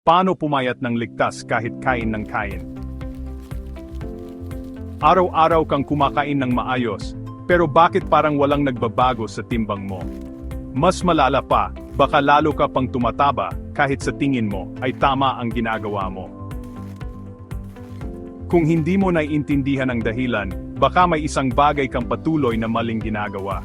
Paano pumayat ng ligtas kahit kain ng kain? Araw-araw kang kumakain ng maayos, pero bakit parang walang nagbabago sa timbang mo? Mas malala pa, baka lalo ka pang tumataba kahit sa tingin mo ay tama ang ginagawa mo. Kung hindi mo naiintindihan ang dahilan, baka may isang bagay kang patuloy na maling ginagawa.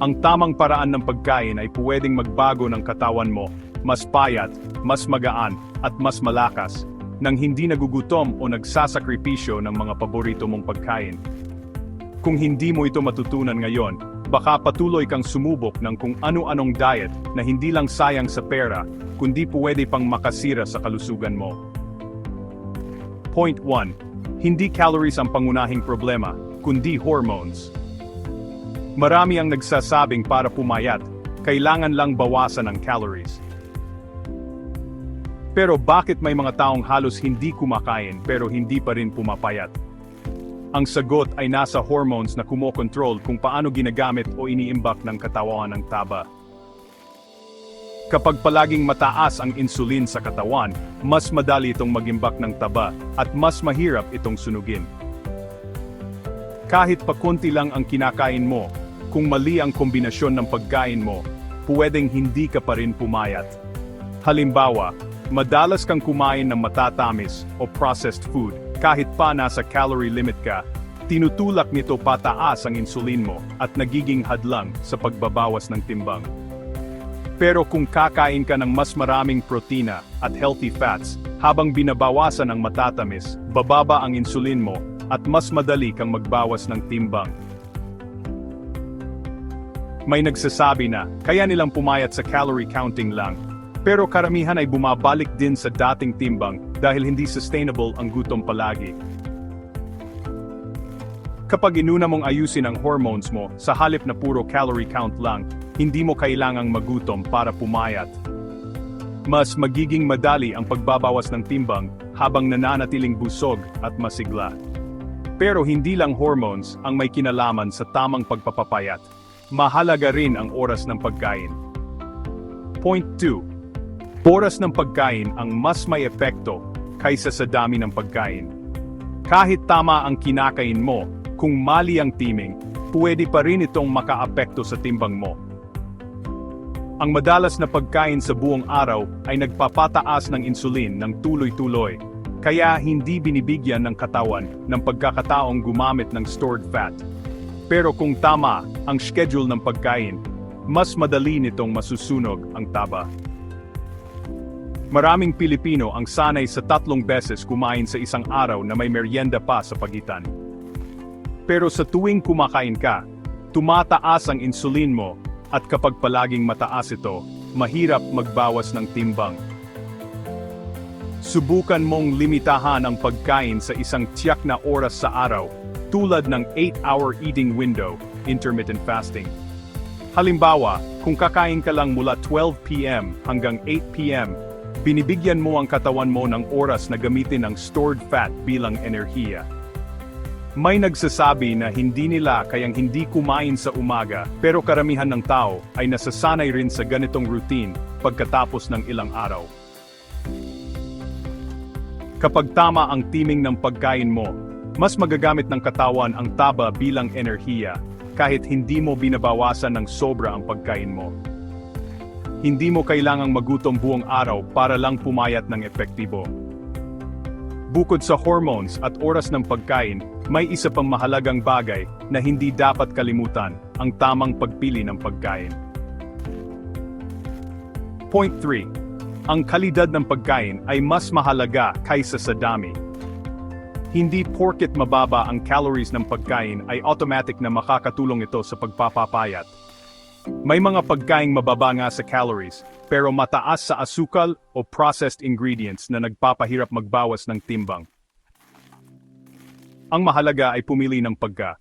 Ang tamang paraan ng pagkain ay pwedeng magbago ng katawan mo, mas payat, mas magaan, at mas malakas, nang hindi nagugutom o nagsasakripisyo ng mga paborito mong pagkain. Kung hindi mo ito matutunan ngayon, baka patuloy kang sumubok ng kung ano-anong diet na hindi lang sayang sa pera, kundi pwede pang makasira sa kalusugan mo. Point 1. Hindi calories ang pangunahing problema, kundi hormones. Marami ang nagsasabing para pumayat, kailangan lang bawasan ang calories. Pero bakit may mga taong halos hindi kumakain pero hindi pa rin pumapayat? Ang sagot ay nasa hormones na kumokontrol kung paano ginagamit o iniimbak ng katawan ng taba. Kapag palaging mataas ang insulin sa katawan, mas madali itong magimbak ng taba at mas mahirap itong sunugin. Kahit pa konti lang ang kinakain mo, kung mali ang kombinasyon ng pagkain mo, puwedeng hindi ka pa rin pumayat. Halimbawa, madalas kang kumain ng matatamis o processed food kahit pa nasa calorie limit ka, tinutulak nito pataas ang insulin mo at nagiging hadlang sa pagbabawas ng timbang. Pero kung kakain ka ng mas maraming protina at healthy fats, habang binabawasan ang matatamis, bababa ang insulin mo at mas madali kang magbawas ng timbang. May nagsasabi na, kaya nilang pumayat sa calorie counting lang. Pero karamihan ay bumabalik din sa dating timbang dahil hindi sustainable ang gutom palagi. Kapag inuna mong ayusin ang hormones mo, sa halip na puro calorie count lang, hindi mo kailangang magutom para pumayat. Mas magiging madali ang pagbabawas ng timbang habang nananatiling busog at masigla. Pero hindi lang hormones ang may kinalaman sa tamang pagpapapayat. Mahalaga rin ang oras ng pagkain. Point 2. Oras ng pagkain ang mas may epekto kaysa sa dami ng pagkain. Kahit tama ang kinakain mo, kung mali ang timing, pwede pa rin itong makaapekto sa timbang mo. Ang madalas na pagkain sa buong araw ay nagpapataas ng insulin ng tuloy-tuloy, kaya hindi binibigyan ng katawan ng pagkakataong gumamit ng stored fat. Pero kung tama ang schedule ng pagkain, mas madali nitong masusunog ang taba. Maraming Pilipino ang sanay sa tatlong beses kumain sa isang araw na may merienda pa sa pagitan. Pero sa tuwing kumakain ka, tumataas ang insulin mo at kapag palaging mataas ito, mahirap magbawas ng timbang. Subukan mong limitahan ang pagkain sa isang tiyak na oras sa araw, tulad ng 8-hour eating window, intermittent fasting. Halimbawa, kung kakain ka lang mula 12 p.m. hanggang 8 p.m., binibigyan mo ang katawan mo ng oras na gamitin ang stored fat bilang enerhiya. May nagsasabi na hindi nila kayang hindi kumain sa umaga pero karamihan ng tao ay nasasanay rin sa ganitong routine pagkatapos ng ilang araw. Kapag tama ang timing ng pagkain mo, mas magagamit ng katawan ang taba bilang enerhiya kahit hindi mo binabawasan ng sobra ang pagkain mo. Hindi mo kailangang magutom buong araw para lang pumayat ng epektibo. Bukod sa hormones at oras ng pagkain, may isa pang mahalagang bagay na hindi dapat kalimutan, ang tamang pagpili ng pagkain. Point 3. Ang kalidad ng pagkain ay mas mahalaga kaysa sa dami. Hindi porket mababa ang calories ng pagkain ay automatic na makakatulong ito sa pagpapapayat. May mga pagkaing mababa nga sa calories, pero mataas sa asukal o processed ingredients na nagpapahirap magbawas ng timbang. Ang mahalaga ay pumili ng pagka.